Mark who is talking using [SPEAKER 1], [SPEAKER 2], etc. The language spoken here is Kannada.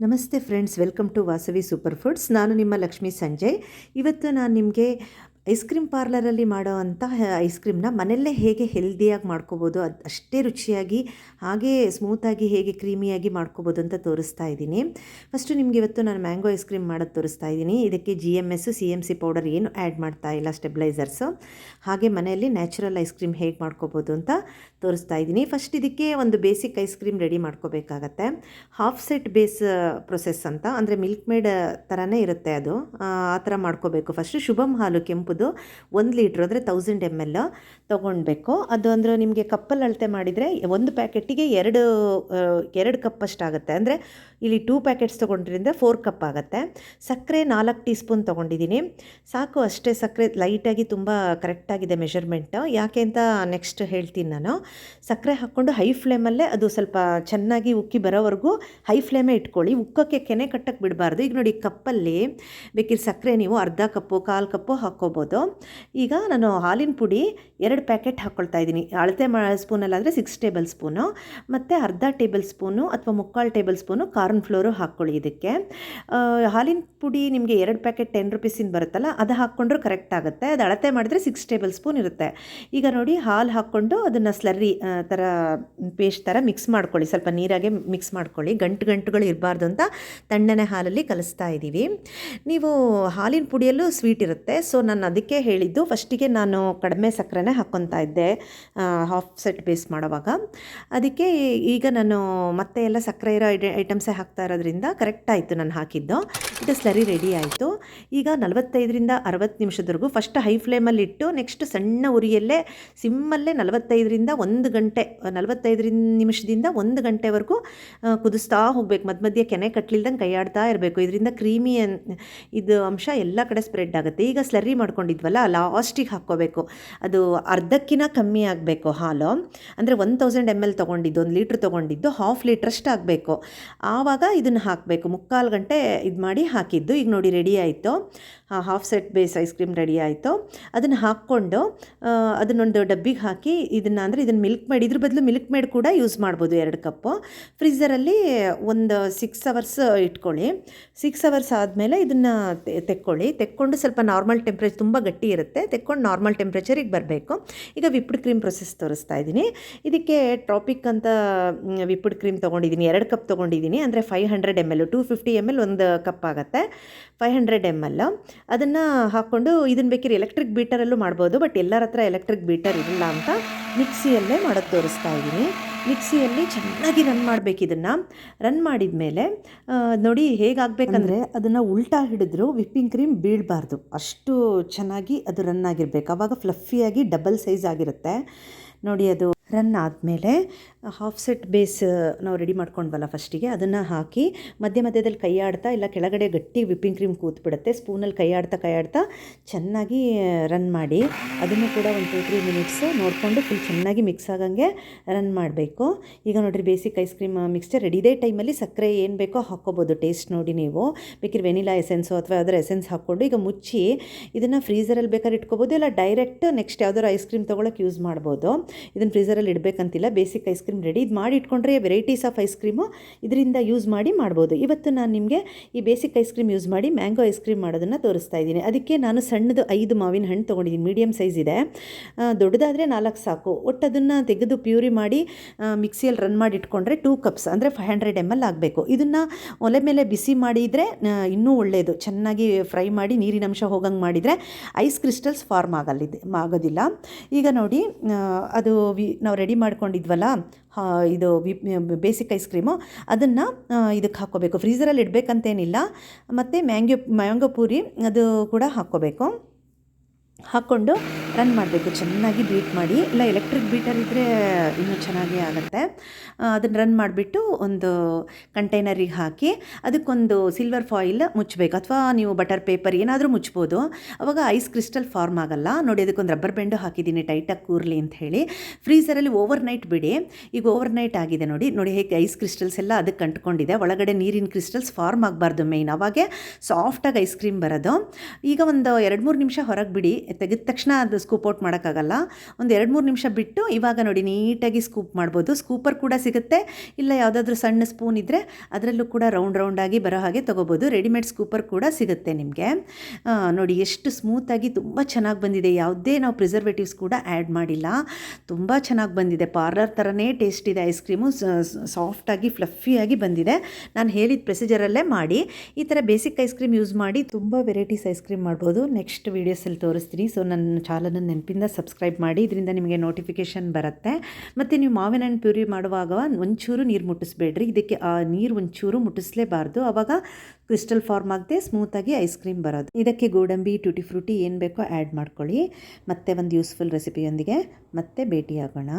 [SPEAKER 1] ನಮಸ್ತೆ friends welcome to Vasavi super foods ನಾನು ನಿಮ್ಮ ಲಕ್ಷ್ಮೀ ಸಂಜಯ್. ಇವತ್ತು ನಾನು ನಿಮಗೆ ಐಸ್ ಕ್ರೀಮ್ ಪಾರ್ಲರಲ್ಲಿ ಮಾಡೋ ಅಂಥ ಐಸ್ ಕ್ರೀಮ್ನ ಮನೆಯಲ್ಲೇ ಹೇಗೆ ಹೆಲ್ದಿಯಾಗಿ ಮಾಡ್ಕೋಬೋದು, ಅದು ಅಷ್ಟೇ ರುಚಿಯಾಗಿ, ಹಾಗೇ ಸ್ಮೂತಾಗಿ ಹೇಗೆ ಕ್ರೀಮಿಯಾಗಿ ಮಾಡ್ಕೋಬೋದು ಅಂತ ತೋರಿಸ್ತಾ ಇದ್ದೀನಿ. ಫಸ್ಟು ನಿಮ್ಗೆ ಇವತ್ತು ನಾನು ಮ್ಯಾಂಗೋ ಐಸ್ ಕ್ರೀಮ್ ಮಾಡೋದು ತೋರಿಸ್ತಾ ಇದ್ದೀನಿ. ಇದಕ್ಕೆ G M S C M C powder ಏನು ಆ್ಯಡ್ ಮಾಡ್ತಾ ಇಲ್ಲ ಸ್ಟೆಬ್ಲೈಸರ್ಸು ಹಾಗೆ ಮನೆಯಲ್ಲಿ ನ್ಯಾಚುರಲ್ ಐಸ್ ಕ್ರೀಮ್ ಹೇಗೆ ಮಾಡ್ಕೋಬೋದು ಅಂತ ತೋರಿಸ್ತಾ ಇದ್ದೀನಿ. ಫಸ್ಟ್ ಇದಕ್ಕೆ ಒಂದು ಬೇಸಿಕ್ ಐಸ್ ಕ್ರೀಮ್ ರೆಡಿ ಮಾಡ್ಕೋಬೇಕಾಗತ್ತೆ. ಹಾಫ್ ಸೆಟ್ ಬೇಸ್ ಪ್ರೊಸೆಸ್ ಅಂತ, ಅಂದರೆ ಮಿಲ್ಕ್ ಮೇಡ್ ಥರನೇ ಇರುತ್ತೆ ಅದು. ಆ ಥರ ಮಾಡ್ಕೋಬೇಕು. ಫಸ್ಟು ಶುಭಮ್ ಹಾಲು ಕೆಂಪುದು ಒಂದು ಲೀಟ್ರ್ ಅಂದರೆ ತೌಸಂಡ್ ಎಂ ಎಲ್ ತೊಗೊಳ್ಬೇಕು ಅದು ಅಂದರೆ ನಿಮಗೆ ಕಪ್ಪಲ್ಲಿ ಅಳತೆ ಮಾಡಿದರೆ ಒಂದು ಪ್ಯಾಕೆಟಿಗೆ ಎರಡು ಎರಡು ಕಪ್ ಅಷ್ಟಾಗುತ್ತೆ. ಅಂದರೆ ಇಲ್ಲಿ ಟೂ ಪ್ಯಾಕೆಟ್ಸ್ ತೊಗೊಂಡ್ರಿಂದ ಫೋರ್ ಕಪ್ ಆಗುತ್ತೆ. ಸಕ್ಕರೆ ನಾಲ್ಕು ಟೀ ಸ್ಪೂನ್ ತೊಗೊಂಡಿದ್ದೀನಿ. ಸಾಕು ಅಷ್ಟೇ ಸಕ್ಕರೆ ಲೈಟಾಗಿ ತುಂಬ ಕರೆಕ್ಟಾಗಿದೆ ಮೆಷರ್ಮೆಂಟು ಯಾಕೆ ಅಂತ ನೆಕ್ಸ್ಟ್ ಹೇಳ್ತೀನಿ ನಾನು. ಸಕ್ಕರೆ ಹಾಕ್ಕೊಂಡು ಹೈ ಫ್ಲೇಮಲ್ಲೇ ಅದು ಸ್ವಲ್ಪ ಚೆನ್ನಾಗಿ ಉಕ್ಕಿ ಬರೋವರೆಗೂ ಹೈ ಫ್ಲೇಮೇ ಇಟ್ಕೊಳ್ಳಿ. ಉಕ್ಕಕ್ಕೆ ಕೆನೆ ಕಟ್ಟಕ್ಕೆ ಬಿಡಬಾರ್ದು. ಈಗ ನೋಡಿ ಕಪ್ಪಲ್ಲಿ ಬೇಕಿದ್ರೆ ಸಕ್ಕರೆ ನೀವು ಅರ್ಧ ಕಪ್ಪು, ಕಾಲು ಕಪ್ಪು ಹಾಕ್ಕೋಬೋದು. ಈಗ ನಾನು ಹಾಲಿನ ಪುಡಿ ಎರಡು ಪ್ಯಾಕೆಟ್ ಹಾಕ್ಕೊಳ್ತಾ ಇದ್ದೀನಿ. ಅಳತೆ ಮಾ ಸ್ಪೂನಲ್ಲಾದರೆ ಸಿಕ್ಸ್ ಟೇಬಲ್ ಸ್ಪೂನು ಮತ್ತು ಅರ್ಧ ಟೇಬಲ್ ಸ್ಪೂನು ಅಥವಾ ಮುಕ್ಕಾಲು ಟೇಬಲ್ ಸ್ಪೂನು ಕಾರ್ನ್ ಫ್ಲೋರು ಹಾಕ್ಕೊಳ್ಳಿ ಇದಕ್ಕೆ. ಹಾಲಿನ ಪುಡಿ ನಿಮಗೆ ಎರಡು ಪ್ಯಾಕೆಟ್ ಟೆನ್ ರುಪೀಸಿಂದ ಬರುತ್ತಲ್ಲ ಅದು ಹಾಕ್ಕೊಂಡ್ರೂ ಕರೆಕ್ಟ್ ಆಗುತ್ತೆ. ಅದು ಅಳತೆ ಮಾಡಿದ್ರೆ ಸಿಕ್ಸ್ ಟೇಬಲ್ ಸ್ಪೂನ್ ಇರುತ್ತೆ. ಈಗ ನೋಡಿ ಹಾಲು ಹಾಕ್ಕೊಂಡು ಅದನ್ನು ಸ್ಲರ್ರಿ ಆ, ಥರ ಪೇಸ್ಟ್ ಥರ ಮಿಕ್ಸ್ ಮಾಡ್ಕೊಳ್ಳಿ. ಸ್ವಲ್ಪ ನೀರಾಗೆ ಮಿಕ್ಸ್ ಮಾಡ್ಕೊಳ್ಳಿ. ಗಂಟು ಗಂಟುಗಳು ಇರಬಾರ್ದು ಅಂತ ತಣ್ಣನೆ ಹಾಲಲ್ಲಿ ಕಲಿಸ್ತಾ ಇದ್ದೀವಿ ನೀವು ಹಾಲಿನ ಪುಡಿಯಲ್ಲೂ ಸ್ವೀಟ್ ಇರುತ್ತೆ. ಸೊ ನಾನು ಅದಕ್ಕೆ ಹೇಳಿದ್ದು ಫಸ್ಟಿಗೆ ನಾನು ಕಡಿಮೆ ಸಕ್ಕರೆನೇ ಹಾಕ್ಕೊತಾ ಇದ್ದೆ ಹಾಫ್ ಸೆಟ್ ಬೇಸ್ ಮಾಡೋವಾಗ. ಅದಕ್ಕೆ ಈಗ ನಾನು ಮತ್ತೆ ಎಲ್ಲ ಸಕ್ಕರೆ ಇರೋ ಐಟ ಐಟಮ್ಸೇ ಹಾಕ್ತಾ ಇರೋದ್ರಿಂದ ಕರೆಕ್ಟ್ ಆಯಿತು ನಾನು ಹಾಕಿದ್ದು. ಇದು ಸ್ಲರಿ ರೆಡಿ ಆಯಿತು. ಈಗ ನಲವತ್ತೈದರಿಂದ ಅರವತ್ತು ನಿಮಿಷದವರೆಗೂ ಫಸ್ಟ್ ಹೈ ಫ್ಲೇಮಲ್ಲಿ ಇಟ್ಟು ನೆಕ್ಸ್ಟ್ ಸಣ್ಣ ಉರಿಯಲ್ಲೇ ಸಿಮ್ಮಲ್ಲೇ ನಲವತ್ತೈದರಿಂದ ಒಂದು ಗಂಟೆ, ನಲವತ್ತೈದರಿಂದ ನಿಮಿಷದಿಂದ ಒಂದು ಗಂಟೆವರೆಗೂ ಕುದಿಸ್ತಾ ಹೋಗ್ಬೇಕು. ಮಧ್ಯ ಮಧ್ಯೆ ಕೆನೆ ಕಟ್ಟಲಿಲ್ದಂಗೆ ಕೈಯಾಡ್ತಾ ಇರಬೇಕು. ಇದರಿಂದ ಕ್ರೀಮಿ ಇದು ಅಂಶ ಎಲ್ಲ ಕಡೆ ಸ್ಪ್ರೆಡ್ ಆಗುತ್ತೆ. ಈಗ ಸ್ಲರಿ ಮಾಡ್ಕೊಂಡಿದ್ವಲ್ಲ ಲಾಸ್ಟಿಗೆ ಹಾಕ್ಕೋಬೇಕು. ಅದು ಅರ್ಧಕ್ಕಿಂತ ಕಮ್ಮಿ ಆಗಬೇಕು ಹಾಲು. ಅಂದರೆ ಒನ್ ತೌಸಂಡ್ ಎಂ ಎಲ್ ತೊಗೊಂಡಿದ್ದು, ಒಂದು ಲೀಟ್ರ್ ತೊಗೊಂಡಿದ್ದು ಹಾಫ್ ಲೀಟ್ರಷ್ಟು ಆಗಬೇಕು. ಆವಾಗ ಇದನ್ನು ಹಾಕಬೇಕು. ಮುಕ್ಕಾಲು ಗಂಟೆ ಇದು ಮಾಡಿ ಹಾಕಿದ್ದು. ಈಗ ನೋಡಿ ರೆಡಿ ಆಯಿತು. Half set base ice cream ready ಆಯಿತು. ಅದನ್ನು ಹಾಕ್ಕೊಂಡು ಅದನ್ನೊಂದು ಡಬ್ಬಿಗೆ ಹಾಕಿ ಇದನ್ನು ಅಂದರೆ ಇದನ್ನು ಮಿಲ್ಕ್ ಮೇಡ್, ಇದ್ರ ಬದಲು ಮಿಲ್ಕ್ ಮೇಡ್ ಕೂಡ ಯೂಸ್ ಮಾಡ್ಬೋದು ಎರಡು ಕಪ್ಪು ಫ್ರೀಝರಲ್ಲಿ ಒಂದು ಸಿಕ್ಸ್ ಅವರ್ಸ್ ಇಟ್ಕೊಳ್ಳಿ. ಸಿಕ್ಸ್ ಅವರ್ಸ್ ಆದಮೇಲೆ ಇದನ್ನು ತೆಕ್ಕೊಳ್ಳಿ. ತೆಕ್ಕೊಂಡು ಸ್ವಲ್ಪ ನಾರ್ಮಲ್ ಟೆಂಪ್ರೇಚರ್ ತುಂಬ ಗಟ್ಟಿ ಇರುತ್ತೆ. ತೆಕ್ಕೊಂಡು ನಾರ್ಮಲ್ ಟೆಂಪ್ರೇಚರಿಗೆ ಬರಬೇಕು. ಈಗ ವಿಪ್ಡ್ ಕ್ರೀಮ್ ಪ್ರೊಸೆಸ್ ತೋರಿಸ್ತಾ ಇದ್ದೀನಿ. ಇದಕ್ಕೆ ಟ್ರಾಪಿಕ್ ಅಂತ ವಿಪ್ಡ್ ಕ್ರೀಮ್ ತೊಗೊಂಡಿದ್ದೀನಿ. ಎರಡು ಕಪ್ ತೊಗೊಂಡಿದ್ದೀನಿ. ಅಂದರೆ five hundred M L two fifty M L ಒಂದು cup five hundred M L ಅದನ್ನು ಹಾಕ್ಕೊಂಡು ಇದನ್ನು ಬೇಕಿದ್ರೆ ಎಲೆಕ್ಟ್ರಿಕ್ ಬೀಟರಲ್ಲೂ ಮಾಡ್ಬೋದು ಬಟ್ ಎಲ್ಲರ ಹತ್ರ ಎಲೆಕ್ಟ್ರಿಕ್ ಬೀಟರ್ ಇರಲ್ಲ ಅಂತ ಮಿಕ್ಸಿಯಲ್ಲೇ ಮಾಡೋದು ತೋರಿಸ್ತಾ ಇದ್ದೀನಿ. ಮಿಕ್ಸಿಯಲ್ಲಿ ಚೆನ್ನಾಗಿ ರನ್ ಮಾಡಬೇಕು ಇದನ್ನು. ರನ್ ಮಾಡಿದ ಮೇಲೆ ನೋಡಿ ಹೇಗಾಗಬೇಕಂದ್ರೆ ಅದನ್ನು ಉಲ್ಟಾ ಹಿಡಿದ್ರು ವಿಪ್ಪಿಂಗ್ ಕ್ರೀಮ್ ಬೀಳಬಾರ್ದು. ಅಷ್ಟು ಚೆನ್ನಾಗಿ ಅದು ರನ್ ಆಗಿರಬೇಕು. ಆವಾಗ ಫ್ಲಫಿಯಾಗಿ ಡಬಲ್ ಸೈಜ್ ಆಗಿರುತ್ತೆ. ನೋಡಿ ಅದು ರನ್ ಆದಮೇಲೆ ಹಾಫ್ ಸೆಟ್ ಬೇಸ್ ನಾವು ರೆಡಿ ಮಾಡ್ಕೊಂಡ್ವಲ್ಲ ಫಸ್ಟಿಗೆ ಅದನ್ನು ಹಾಕಿ ಮಧ್ಯ ಮಧ್ಯದಲ್ಲಿ ಕೈ ಆಡ್ತಾ ಇಲ್ಲ ಕೆಳಗಡೆ ಗಟ್ಟಿ ವಿಪ್ಪಿಂಗ್ ಕ್ರೀಮ್ ಕೂತ್ಬಿಡುತ್ತೆ ಸ್ಪೂನಲ್ಲಿ ಕೈ ಆಡ್ತಾ ಕೈ ಆಡ್ತಾ ಚೆನ್ನಾಗಿ ರನ್ ಮಾಡಿ ಅದನ್ನು ಕೂಡ ಒಂದು ಟೂ ತ್ರೀ ಮಿನಿಟ್ಸು ನೋಡಿಕೊಂಡು ಫುಲ್ ಚೆನ್ನಾಗಿ ಮಿಕ್ಸ್ ಆಗಂಗೆ ರನ್ ಮಾಡಬೇಕು. ಈಗ ನೋಡಿರಿ basic ice cream mixture ready ಇದೇ ಟೈಮಲ್ಲಿ ಸಕ್ಕರೆ ಏನು ಬೇಕೋ ಹಾಕ್ಕೋಬೋದು ಟೇಸ್ಟ್ ನೋಡಿ ನೀವು. ಬೇಕಿದ್ರೆ ವೆನಿಲಾ ಎಸೆನ್ಸು ಅಥವಾ ಅದರ ಎಸೆನ್ಸ್ ಹಾಕ್ಕೊಂಡು ಈಗ ಮುಚ್ಚಿ ಇದನ್ನು ಫ್ರೀಸರಲ್ಲಿ ಬೇಕಾದ್ರೆ ಇಟ್ಕೋಬೋದು, ಇಲ್ಲ ಡೈರೆಕ್ಟ್ ನೆಕ್ಸ್ಟ್ ಯಾವ್ದಾದ್ರು ಐಸ್ ಕ್ರೀಮ್ ತೊಗೊಳಕ್ಕೆ ಯೂಸ್ ಮಾಡ್ಬೋದು. ಇದನ್ನು ಫ್ರೀಸರಲ್ಲಿ ಇಡಬೇಕಂತಿಲ್ಲ ಬೇಸಿಕ್ ಐಸ್ ಕ್ರೀಮ್ ರೆಡಿ ಇದು ಮಾಡಿ ಇಟ್ಕೊಂಡ್ರೆ ವೆರೈಟೀಸ್ ಆಫ್ ಐಸ್ ಕ್ರೀಮು ಇದರಿಂದ ಯೂಸ್ ಮಾಡಿ ಮಾಡ್ಬೋದು. ಇವತ್ತು ನಾನು ನಿಮಗೆ ಈ ಬೇಸಿಕ್ ಐಸ್ ಕ್ರೀಮ್ ಯೂಸ್ ಮಾಡಿ ಮ್ಯಾಂಗೋ ಐಸ್ ಕ್ರೀಮ್ ಮಾಡೋದನ್ನು ತೋರಿಸ್ತಾ ಇದ್ದೀನಿ. ಅದಕ್ಕೆ ನಾನು ಸಣ್ಣದು ಐದು ಮಾವಿನ ಹಣ್ಣು ತೊಗೊಂಡಿದ್ದೀನಿ. ಮೀಡಿಯಮ್ ಸೈಜ್ ಇದೆ. ದೊಡ್ಡದಾದರೆ ನಾಲ್ಕು ಸಾಕು. ಒಟ್ಟು ಅದನ್ನು ತೆಗೆದು ಪ್ಯೂರಿ ಮಾಡಿ ಮಿಕ್ಸಿಯಲ್ಲಿ ರನ್ ಮಾಡಿ ಇಟ್ಕೊಂಡ್ರೆ ಟೂ ಕಪ್ಸ್ ಅಂದರೆ ಫೈವ್ ಹಂಡ್ರೆಡ್ ಎಂ ಎಲ್ ಆಗಬೇಕು. ಇದನ್ನು ಒಲೆ ಮೇಲೆ ಬಿಸಿ ಮಾಡಿದರೆ ಇನ್ನೂ ಒಳ್ಳೆಯದು ಚೆನ್ನಾಗಿ ಫ್ರೈ ಮಾಡಿ ನೀರಿನ ಅಂಶ ಹೋಗಂಗೆ ಮಾಡಿದರೆ ಐಸ್ ಕ್ರಿಸ್ಟಲ್ಸ್ ಫಾರ್ಮ್ ಆಗಲ್ಲಿದೆ ಆಗೋದಿಲ್ಲ. ಈಗ ನೋಡಿ ಅದು ವಿ, ನಾವು ರೆಡಿ ಮಾಡ್ಕೊಂಡಿದ್ವಲ್ಲ ಇದು ವಿಪ್ ಬೇಸಿಕ್ ಐಸ್ ಕ್ರೀಮು. ಅದನ್ನು ಇದಕ್ಕೆ ಹಾಕ್ಕೋಬೇಕು. ಫ್ರೀಸರಲ್ಲಿ ಇಡಬೇಕಂತೇನಿಲ್ಲ. ಮತ್ತು ಮ್ಯಾಂಗ್ಯೋ, ಮ್ಯಾಂಗೋ ಪೂರಿ, ಅದು ಕೂಡ ಹಾಕ್ಕೋಬೇಕು. ಹಾಕ್ಕೊಂಡು ರನ್ ಮಾಡಬೇಕು, ಚೆನ್ನಾಗಿ ಬೀಟ್ ಮಾಡಿ. ಇಲ್ಲ ಎಲೆಕ್ಟ್ರಿಕ್ ಬೀಟರ್ ಇದ್ದರೆ ಇನ್ನೂ ಚೆನ್ನಾಗೇ ಆಗುತ್ತೆ. ಅದನ್ನು ರನ್ ಮಾಡಿಬಿಟ್ಟು ಒಂದು ಕಂಟೈನರಿಗೆ ಹಾಕಿ, ಅದಕ್ಕೊಂದು ಸಿಲ್ವರ್ ಫಾಯಿಲ್ ಮುಚ್ಚಬೇಕು. ಅಥವಾ ನೀವು ಬಟರ್ ಪೇಪರ್ ಏನಾದರೂ ಮುಚ್ಬೋದು ಅವಾಗ ಐಸ್ ಕ್ರಿಸ್ಟಲ್ ಫಾರ್ಮ್ ಆಗಲ್ಲ. ನೋಡಿ, ಅದಕ್ಕೊಂದು ರಬ್ಬರ್ ಬೆಂಡು ಹಾಕಿದ್ದೀನಿ ಟೈಟಾಗಿ ಕೂರಲಿ ಅಂತ ಹೇಳಿ. ಫ್ರೀಸರಲ್ಲಿ ಓವರ್ ನೈಟ್ ಬಿಡಿ. ಈಗ ಓವರ್ ನೈಟ್ ಆಗಿದೆ ನೋಡಿ. ನೋಡಿ, ಹೇಗೆ ಐಸ್ ಕ್ರಿಸ್ಟಲ್ಸ್ ಎಲ್ಲ ಅದಕ್ಕೆ ಅಂಟ್ಕೊಂಡಿದೆ. ಒಳಗಡೆ ನೀರಿನ ಕ್ರಿಸ್ಟಲ್ಸ್ ಫಾರ್ಮ್ ಆಗಬಾರ್ದು ಮೇಯ್ನ್ ಅವಾಗೆ ಸಾಫ್ಟಾಗಿ ಐಸ್ ಕ್ರೀಮ್ ಬರೋದು. ಈಗ ಒಂದು ಎರಡು ಮೂರು ನಿಮಿಷ ಹೊರಗೆ ಬಿಡಿ. ತೆಗೆದ ತಕ್ಷಣ ಅದು ಸ್ಕೂಪ್ ಔಟ್ ಮಾಡೋಕ್ಕಾಗಲ್ಲ. ಒಂದು ಎರಡು ಮೂರು ನಿಮಿಷ ಬಿಟ್ಟು ಇವಾಗ ನೋಡಿ ನೀಟಾಗಿ ಸ್ಕೂಪ್ ಮಾಡ್ಬೋದು. ಸ್ಕೂಪರ್ ಕೂಡ ಸಿಗುತ್ತೆ. ಇಲ್ಲ ಯಾವುದಾದ್ರೂ ಸಣ್ಣ ಸ್ಪೂನ್ ಇದ್ದರೆ ಅದರಲ್ಲೂ ಕೂಡ ರೌಂಡ್ ರೌಂಡಾಗಿ ಬರೋ ಹಾಗೆ ತೊಗೋಬೋದು. ರೆಡಿಮೇಡ್ ಸ್ಕೂಪರ್ ಕೂಡ ಸಿಗುತ್ತೆ ನಿಮಗೆ. ನೋಡಿ ಎಷ್ಟು ಸ್ಮೂತಾಗಿ ತುಂಬ ಚೆನ್ನಾಗಿ ಬಂದಿದೆ. ಯಾವುದೇ ನಾವು ಪ್ರಿಸರ್ವೇಟಿವ್ಸ್ ಕೂಡ ಆ್ಯಡ್ ಮಾಡಿಲ್ಲ. ತುಂಬ ಚೆನ್ನಾಗಿ ಬಂದಿದೆ. ಪಾರ್ಲರ್ ಥರನೇ ಟೇಸ್ಟ್ ಇದೆ. ಐಸ್ ಕ್ರೀಮು ಸಾಫ್ಟಾಗಿ ಫ್ಲಫಿಯಾಗಿ ಬಂದಿದೆ. ನಾನು ಹೇಳಿದ ಪ್ರೊಸೀಜರಲ್ಲೇ ಮಾಡಿ. ಈ ಥರ ಬೇಸಿಕ್ ಐಸ್ ಕ್ರೀಮ್ ಯೂಸ್ ಮಾಡಿ ತುಂಬ ವೆರೈಟೀಸ್ ಐಸ್ ಕ್ರೀಮ್ ಮಾಡ್ಬೋದು. ನೆಕ್ಸ್ಟ್ ವೀಡಿಯೋಸಲ್ಲಿ ತೋರಿಸ್ತೀನಿ. ಸೊ ನನ್ನ ಚಾನಲ್ನ ನೆನಪಿಂದ ಸಬ್ಸ್ಕ್ರೈಬ್ ಮಾಡಿ, ಇದರಿಂದ ನಿಮಗೆ ನೋಟಿಫಿಕೇಷನ್ ಬರುತ್ತೆ. ಮತ್ತು ನೀವು ಮಾವಿನ ಹಣ್ಣು ಪ್ಯೂರಿ ಮಾಡುವಾಗ ಒಂಚೂರು ನೀರು ಮುಟ್ಟಿಸ್ಬೇಡ್ರಿ. ಇದಕ್ಕೆ, ಆ, ನೀರು ಒಂಚೂರು ಮುಟ್ಟಿಸ್ಲೇಬಾರ್ದು. ಆವಾಗ ಕ್ರಿಸ್ಟಲ್ ಫಾರ್ಮ್ ಆಗದೆ ಸ್ಮೂತಾಗಿ ಐಸ್ ಕ್ರೀಮ್ ಬರೋದು. ಇದಕ್ಕೆ ಗೋಡಂಬಿ ಟ್ಯೂಟಿ ಫ್ರೂಟಿ ಏನು ಬೇಕೋ ಆ್ಯಡ್ ಮಾಡ್ಕೊಳ್ಳಿ. ಮತ್ತೆ ಒಂದು ಯೂಸ್ಫುಲ್ ರೆಸಿಪಿಯೊಂದಿಗೆ ಮತ್ತೆ ಭೇಟಿಯಾಗೋಣ.